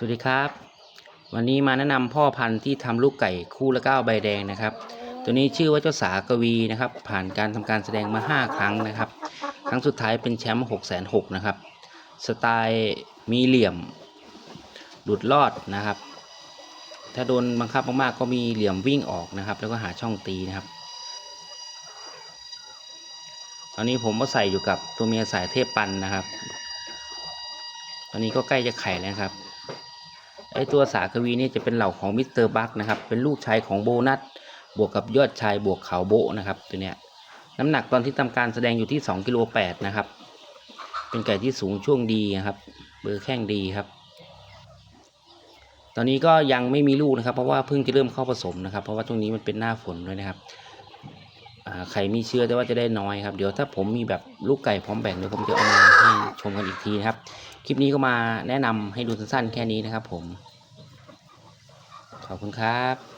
สวัสดีครับ วันนี้มาแนะนำพ่อพันธุ์ที่ทำลูกไก่คู่ละเก้าใบแดงนะครับ ตัวนี้ชื่อว่าเจ้าสากวีนะครับ ผ่านการทำการแสดงมา 5 ครั้งนะครับ ครั้งสุดท้ายเป็นแชมป์6 6 0 0นะครับ สไตล์มีเหลี่ยมหลุดรอดนะครับ ถ้าโดนบังคับมากๆก็มีเหลี่ยมวิ่งออกนะครับ แล้วก็หาช่องตีนะครับ ตอนนี้ผมก็ใส่อยู่กับตัวเมียสายเทพปันนะครับ ตอนนี้ก็ใกล้จะไข่แล้วครับ ไอตัวสากวีนี่จะเป็นเหล่าของมิสเตอร์บัคนะครับ เป็นลูกชายของโบนัส บวกกับยอดชายบวกเขาโบนะครับตัวเนี้ย น้ำหนักตอนที่ทำการแสดงอยู่ที่2กิโลแนะครับ เป็นไก่ที่สูงช่วงดีนะครับ เบอร์แข้งดีครับ ตอนนี้ก็ยังไม่มีลูกนะครับ เพราะว่าเพิ่งจะเริ่มเข้าผสมนะครับ เพราะว่าช่วงนี้มันเป็นหน้าฝนด้วยนะครับไข่มีเชื้อแต่ว่าจะได้น้อยครับ เดี๋ยวถ้าผมมีแบบลูกไก่พร้อมแบ่งเดี๋ยวผมจะเอามาให้ชมกันอีกทีนะครับ คลิปนี้ก็มาแนะนำให้ดูสั้นๆแค่นี้นะครับผม ขอบคุณครับ